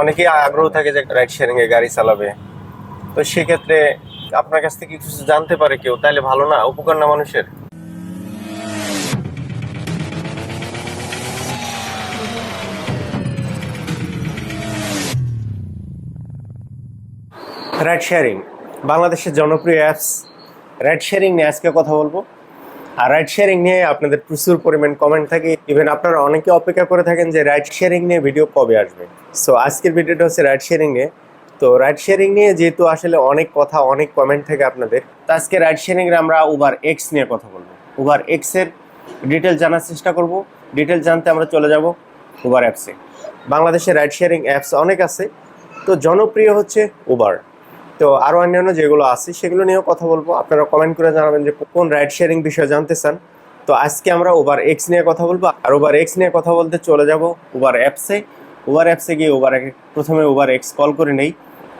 অনেকেই আগ্রহ থাকে যে রাইড শেয়ারিং এ গাড়ি চালাবে। তো সেক্ষেত্রে আপনার কাছ থেকে কিছু জানতে পারে কেউ, তাহলে ভালো না? উপকার না মানুষের? রাইড শেয়ারিং বাংলাদেশের জনপ্রিয় অ্যাপস রাইড শেয়ারিং নিয়ে আজকে কথা বলব। আর রাইড শেয়ারিং নিয়ে আপনাদের প্রচুর পরিমাণ কমেন্ট থাকে। ইভেন আপনারা অনেকে অপেক্ষা করে থাকেন যে রাইড শেয়ারিং নিয়ে ভিডিও কবে আসবে। সো আজকের ভিডিওটা হচ্ছে রাইড শেয়ারিং নিয়ে। তো রাইড শেয়ারিং নিয়ে যেহেতু আসলে অনেক কথা, অনেক কমেন্ট থাকে আপনাদের, তো আজকে রাইড শেয়ারিং এর আমরা উবার এক্স নিয়ে কথা বলব। উবার এক্সের ডিটেল জানার চেষ্টা করব। ডিটেল জানতে আমরা চলে যাব উবার অ্যাপসে বাংলাদেশে রাইড শেয়ারিং অ্যাপস অনেক আছে। তো জনপ্রিয় হচ্ছে উবার তো আরও অন্যান্য যেগুলো আছে, সেগুলো নিয়েও কথা বলব। আপনারা কমেন্ট করে জানাবেন যে কোন রাইড শেয়ারিং বিষয়ে জানতে চান। তো আজকে আমরা উবার এক্স নিয়ে কথা বলব। আর উবার এক্স নিয়ে কথা বলতে চলে যাব উবার অ্যাপসে উবার অ্যাপসে গিয়ে উবার প্রথমে উবার এক্স কল করে নেই।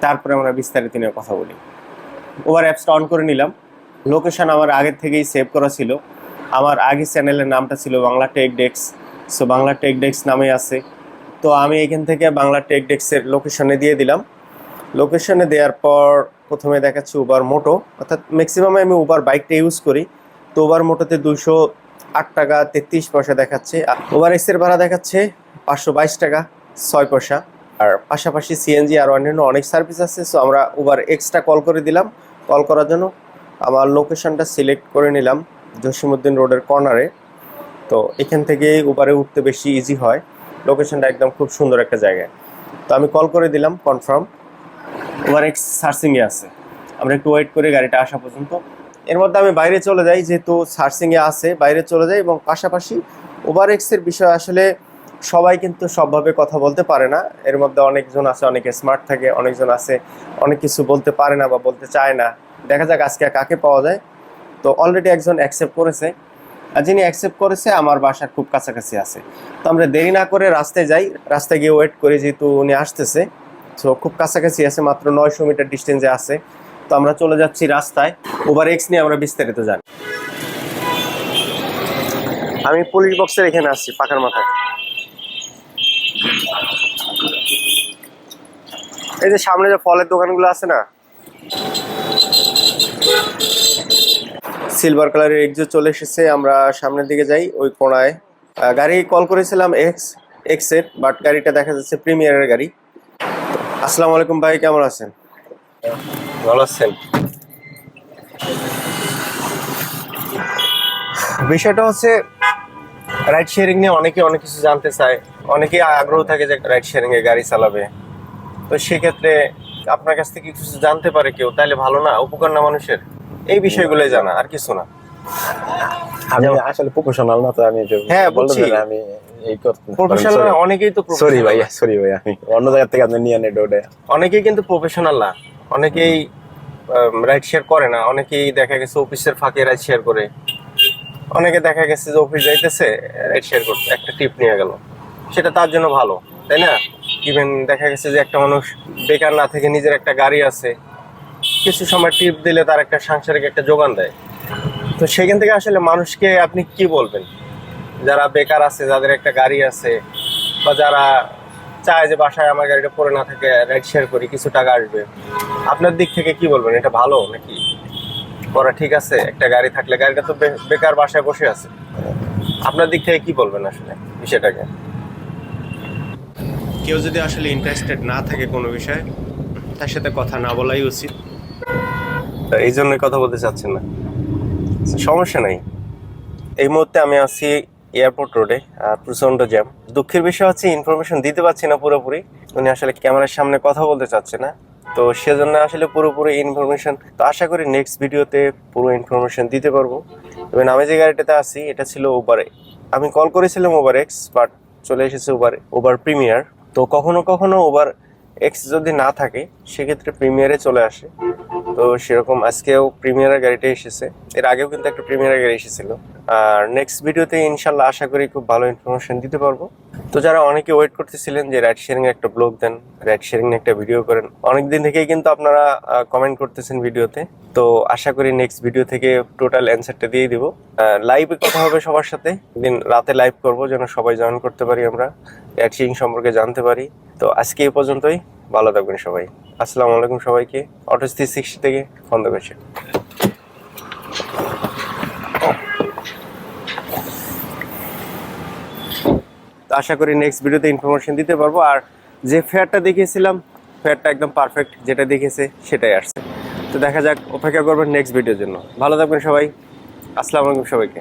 তারপরে আমরা বিস্তারিত নিয়ে কথা বলি। উবার অ্যাপসটা অন করে নিলাম। লোকেশন আমার আগের থেকেই সেভ করা ছিল। আমার আগের চ্যানেলের নামটা ছিল বাংলা টেক ডেক্স সো বাংলা টেক ডেক্স নামে আছে। তো আমি এখান থেকে বাংলা টেক ডেক্সের লোকেশনে দিয়ে দিলাম। লোকেশনে দেওয়ার পর প্রথমে দেখাচ্ছে উবার মোটো অর্থাৎ ম্যাক্সিমামে আমি উবার বাইকটা ইউজ করি। তো উবার মোটোতে দুশো আট টাকা, তেত্রিশ পয়সা দেখাচ্ছে। আর উবার এক্সের ভাড়া দেখাচ্ছে পাঁচশো বাইশ টাকা, ছয় পয়সা। আর পাশাপাশি সিএনজি আর অন্যান্য অনেক সার্ভিস আছে সো আমরা উবার এক্সট্রা কল করে দিলাম। কল করার জন্য আমার লোকেশনটা সিলেক্ট করে নিলাম জসিমুদ্দিন রোডের কর্নারে তো এখান থেকে উবারে উঠতে বেশি ইজি হয়। লোকেশনটা একদম খুব সুন্দর একটা জায়গায়। তো আমি কল করে দিলাম কনফার্ম ওভার এক্স সার্চিংয়ে আছে। আমরা একটু ওয়েট করে গাড়িটা আসা পর্যন্ত। এর মধ্যে আমি বাইরে চলে যাই, যেহেতু সার্চিংয়ে আছে, বাইরে চলে যাই এবং পাশাপাশি ওভার এক্সের বিষয় আসলে সবাই কিন্তু সবভাবে কথা বলতে পারে না। এর মধ্যে অনেকজন আছে, অনেকে স্মার্ট থাকে, অনেকজন আছে, অনেক কিছু বলতে পারে না বা বলতে চায় না। দেখা যাক আজকে কাকে পাওয়া যায়। তো অলরেডি একজন অ্যাকসেপ্ট করেছে। আর যিনি অ্যাকসেপ্ট করেছে, আমার বাসার খুব কাছাকাছি আছে। তো আমরা দেরি না করে রাস্তায় যাই। রাস্তায় গিয়ে ওয়েট করি, যেহেতু উনি আসতেছে। সো খুব কাছাকাছি আছে, মাত্র নয়শো মিটার ডিস্টেন্সে আছে। তো আমরা চলে যাচ্ছি রাস্তায়। ওভার এক্স নিয়ে আমরা বিস্তারিত জানি। আমি পুলিশ বক্সের এখানে আসছি পাখার মাথায়। এই যে সামনে যে ফলের দোকানগুলো আছে না? সিলভার কালারের এক্সো চলে এসেছে, আমরা সামনের দিকে যাই, ওই কোনায়। গাড়ি কল করেছিলাম এক্স এক্সের বাট গাড়িটা দেখা যাচ্ছে প্রিমিয়ারের গাড়ি। আসসালামু আলাইকুম ভাই কেমন আছেন? ভালো আছেন? বিষয়টা হচ্ছে রাইড শেয়ারিং নিয়ে অনেকে অনেক কিছু জানতে চায়। অনেকেই আগ্রহ থাকে যে রাইড শেয়ারিং এ গাড়ি চালাবে। তো সেক্ষেত্রে আপনার কাছ থেকে কিছু জানতে পারে কেউ তাহলে ভালো না? উপকার না মানুষের? এই বিষয়গুলোই জানা আর কিছু না। আমি আসলে প্রফেশনাল না তো আমি হ্যাঁ, না, আমি এই করতে প্রফেশনাল অনেকেই তো সরি professional সরি ভাই আমি অন্য জায়গা থেকে আপনি নিয়ে নেন ওটা। অনেকেই কিন্তু প্রফেশনাল না। অনেকেই রাইড শেয়ার করে না। অনেকেই দেখা গেছে অফিসের ফাঁকে রাইড শেয়ার করে। অনেকে দেখা গেছে যে অফিস যাইতেছে রাইড শেয়ার করতে একটা টিপ নিয়ে গেল। সেটা তার জন্য ভালো তাই না? ইভেন দেখা গেছে যে একটা মানুষ বেকার না থেকে নিজের একটা গাড়ি আছে। কিছু সময় টিপ দিলে তার একটা সাংসারিক একটা যোগান দেয়। তো সেখান থেকে আসলে মানুষকে আপনি কি বলবেন? যারা বেকার আছে যাদের একটা গাড়ি আছে বা যারা চায় যে বাসায় আমার গাড়িটা পড়ে না থাকে রাইড শেয়ার করি কিছু টাকা আসবে আপনার দিক থেকে কি বলবেন? এটা ভালো নাকি? করা ঠিক আছে একটা গাড়ি থাকলে গাড়িটা তো বেকার বাসায় বসে আছে। আপনার দিক থেকে কি বলবেন আসলে বিষয়টাকে? কেউ যদি আসলে ইন্টারেস্টেড না থাকে কোনো বিষয়ে তার সাথে কথা না বলাই উচিত। এই জন্যই কথা বলতে চাচ্ছেন না। সমস্যা নাই। এই মুহূর্তে আমি আছি এয়ারপোর্ট রোডে প্রচণ্ড জ্যাম। দুঃখের বিষয় হচ্ছে ইনফরমেশন দিতে পারছি না পুরোপুরি। উনি আসলে ক্যামেরার সামনে কথা বলতে চাচ্ছে না। তো সেজন্য আসলে পুরোপুরি ইনফরমেশন তো আশা করি নেক্সট ভিডিওতে পুরো ইনফরমেশন দিতে পারব। এবং আমি যে গাড়িটাতে আছি, এটা ছিল ওবারে আমি কল করেছিলাম ওভার এক্স বাট চলে এসেছে ওভার ওভার প্রিমিয়ার তো কখনো কখনো ওভার এক্স যদি না থাকে, সেক্ষেত্রে প্রিমিয়ারে চলে আসে। তো সেরকম আজকেও প্রিমিয়ারের গাড়িটা এসেছে। এর আগেও কিন্তু একটা প্রিমিয়ারের গাড়ি এসেছিল। আর নেক্সট ভিডিওতে ইনশাল্লাহ আশা করি খুব ভালো ইনফরমেশন দিতে পারব। তো যারা অনেকে ওয়েট করতেছিলেন যে রাইড শেয়ারিং একটা ব্লগ দেন রাইড শেয়ারিং একটা ভিডিও করেন অনেক দিন থেকেই কিন্তু আপনারা কমেন্ট করতেছেন ভিডিওতে তো আশা করি নেক্সট ভিডিও থেকে টোটাল অ্যান্সারটা দিয়ে দিব। লাইভে কথা হবে সবার সাথে। দিন রাতে লাইভ করব, যেন সবাই জয়েন করতে পারি আমরা রাইড শেয়ারিং সম্পর্কে জানতে পারি। তো আজকে এই পর্যন্তই। ভালো থাকবেন সবাই। আসসালামু আলাইকুম সবাইকে। অটো থ্রি সিক্সটি থেকে করছি তো আশা করি নেক্সট ভিডিওতে ইনফরমেশন দিতে পারব। আর যে ফেয়ারটা দেখিয়েছিলাম ফেয়ারটা একদম পারফেক্ট যেটা দেখেছে সেটাই আসছে। তো দেখা যাক, অপেক্ষা করবেন নেক্সট ভিডিওর জন্য। ভালো থাকবেন সবাই। আসসালামু আলাইকুম সবাইকে।